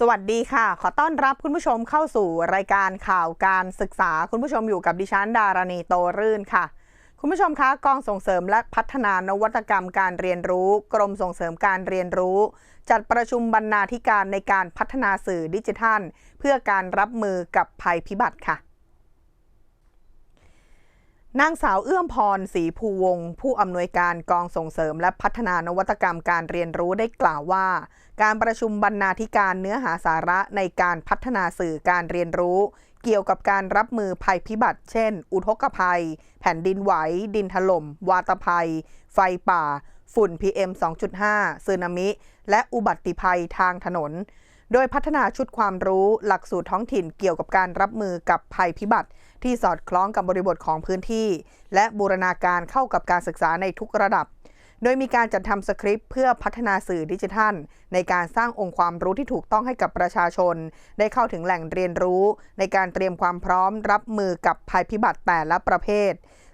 สวัสดีค่ะ ขอต้อนรับคุณผู้ชมเข้าสู่รายการข่าวการศึกษา คุณผู้ชมอยู่กับดิฉันดารณีโตรื่นค่ะ คุณผู้ชมคะกองส่งเสริมและพัฒนานวัตกรรมการเรียนรู้ กรมส่งเสริมการเรียนรู้ จัดประชุมบรรณาธิการในการพัฒนาสื่อดิจิทัล เพื่อการรับมือกับภัยพิบัติค่ะ นางสาวเอื้อมพรศรีภูวงศ์ผู้อำนวยการกองส่งเสริมและพัฒนานวัตกรรมการเรียนรู้ได้กล่าวว่า การประชุมบรรณาธิการเนื้อหาสาระในการพัฒนาสื่อการเรียนรู้ เกี่ยวกับการรับมือภัยพิบัติ เช่น อุทกภัย แผ่นดินไหว ดินถล่ม วาตภัย ไฟป่า ฝุ่น PM 2.5สึนามิ และอุบัติภัยทางถนน โดยพัฒนาชุดความรู้หลักสูตรท้องถิ่นเกี่ยวกับการรับมือกับภัยพิบัติ ที่สอดคล้องกับบริบทของพื้นที่ และบูรณาการเข้ากับการศึกษาในทุกระดับ โดยมีการจัดทำสคริปต์เพื่อพัฒนาสื่อดิจิทัล ในการสร้างองค์ความรู้ที่ถูกต้องให้กับประชาชน ได้เข้าถึงแหล่งเรียนรู้ ในการเตรียมความพร้อม รับมือกับภัยพิบัติแต่ละประเภท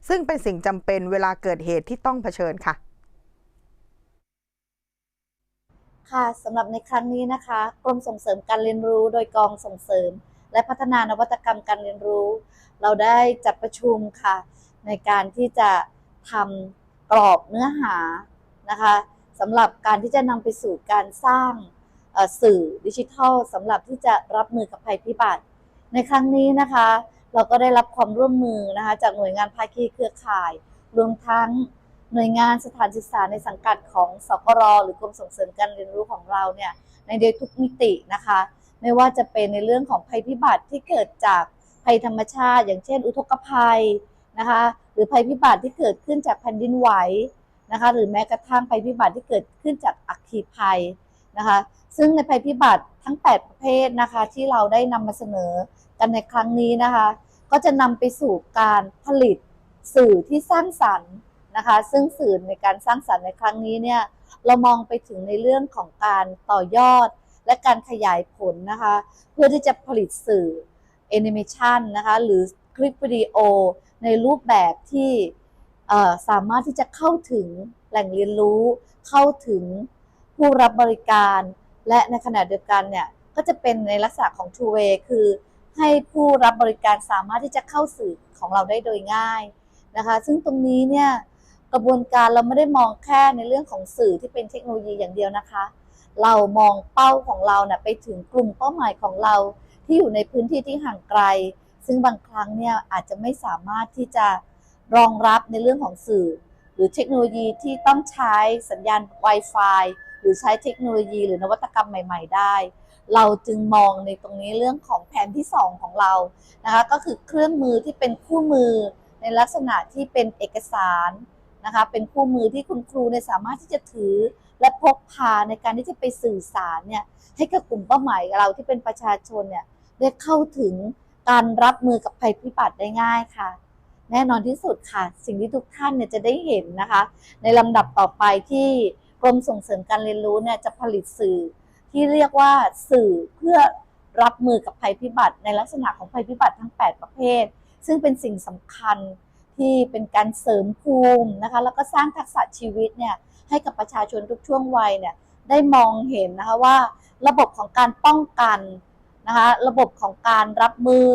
ซึ่งเป็นสิ่งจำเป็นเวลาเกิดเหตุที่ต้องเผชิญค่ะค่ะสำหรับในครั้งนี้นะคะ กรมส่งเสริมการเรียนรู้โดยกองส่งเสริม และพัฒนานวัตกรรมการเรียนรู้ เราได้จัดประชุมค่ะ ในการที่จะทำกรอบเนื้อหานะคะสำหรับการที่จะนำไปสู่การสร้างสื่อดิจิทัลสำหรับที่จะรับมือกับภัยพิบัติ ในครั้งนี้นะคะ เราก็ได้รับความร่วมมือนะคะจากหน่วยงานภาคีเครือข่าย รวมทั้งหน่วยงานสถานศึกษาในสังกัดของสกรหรือกรมส่งเสริมการเรียนรู้ของเราเนี่ยในโดยทุกมิตินะคะ ไม่ว่าจะเป็นในเรื่องของภัยพิบัติที่เกิดจากภัยธรรมชาติ อย่างเช่น อุทกภัยนะคะหรือภัยพิบัติที่เกิดขึ้นจากแผ่นดินไหวนะคะหรือแม้กระทั่งภัยพิบัติที่เกิดขึ้นจากอัคคีภัยนะคะซึ่งในภัยพิบัติทั้ง 8 ประเภทนะคะที่เราได้นำมาเสนอกันในครั้งนี้นะคะก็จะนำไปสู่การผลิตสื่อที่สร้างสรรค์นะคะซึ่งสื่อในการสร้างสรรค์ในครั้งนี้เนี่ยเรามองไปถึงในเรื่องของการต่อยอด และการขยายผลนะคะ เพื่อที่จะผลิตสื่อแอนิเมชันนะคะ หรือคลิปวิดีโอในรูปแบบที่สามารถที่จะเข้าถึงแหล่งเรียนรู้ เข้าถึงผู้รับบริการ และในขณะเดียวกันเนี่ย ก็จะเป็นในลักษณะของ two way คือให้ผู้รับบริการสามารถที่จะเข้าสื่อของเราได้โดยง่ายนะคะ ซึ่งตรงนี้เนี่ยกระบวนการเราไม่ได้มองแค่ในเรื่องของสื่อที่เป็นเทคโนโลยีอย่างเดียวนะคะ เรามองเป้าของเราเนะ่ยไปถึงกลุ่มเป้าหมายของเราที่อยู่ในพื้นที่ที่ห่างไกล ซึ่งบางครั้งเนี่ยอาจจะไม่สามารถที่จะรองรับในเรื่องของสื่อ หรือเทคโนโลยีที่ต้องใช้สัญญาณ Wi-Fi หรือใช้เทคโนโลยี หรือนวัตกรรมใหม่ ๆ ได้ เราจึงมองในตรงนี้เรื่องของแผนที่ 2 ของเรานะคะก็คือเครื่องมือที่เป็นคู่มือในลักษณะที่เป็นเอกสารนะคะเป็นคู่มือที่คุณครูเนี่ยสามารถที่จะถือ และพกพาในการที่จะไปสื่อสารเนี่ยให้กับกลุ่มเป้าหมายเราที่เป็นประชาชนเนี่ยได้เข้าถึงการรับมือกับภัยพิบัติได้ง่ายค่ะ แน่นอนที่สุดค่ะ สิ่งที่ทุกท่านเนี่ยจะได้เห็นนะคะ ในลำดับต่อไปที่กรมส่งเสริมการเรียนรู้เนี่ยจะผลิตสื่อ ที่เรียกว่าสื่อเพื่อรับมือกับภัยพิบัติ ในลักษณะของภัยพิบัติทั้ง 8 ประเภท ซึ่งเป็นสิ่งสำคัญที่เป็นการเสริมภูมินะคะ แล้วก็สร้างทักษะชีวิตเนี่ย ให้กับประชาชนทุกช่วงวัยเนี่ยได้มองเห็นนะคะว่าระบบของการป้องกันนะคะระบบของการรับมือ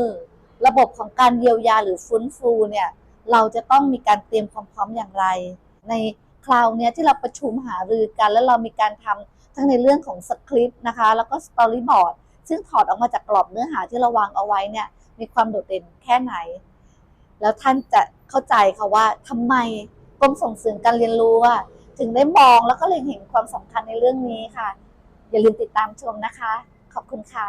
ระบบของการเยียวยาหรือฟื้นฟูเนี่ยเราจะต้องมีการเตรียมความพร้อมอย่างไร ในคราวนี้ที่เราประชุมหารือกัน แล้วเรามีการทำทั้งในเรื่องของสคริปต์นะคะแล้วก็สตอรี่บอร์ดซึ่งถอดออกมาจากกรอบเนื้อหาที่เราวางเอาไว้เนี่ยมีความโดดเด่นแค่ไหน แล้วท่านจะเข้าใจค่ะว่าทำไมกรมส่งเสริมการเรียนรู้อะ ถึงได้มองแล้วก็เลยเห็นความสำคัญในเรื่องนี้ค่ะ อย่าลืมติดตามชมนะคะ ขอบคุณค่ะ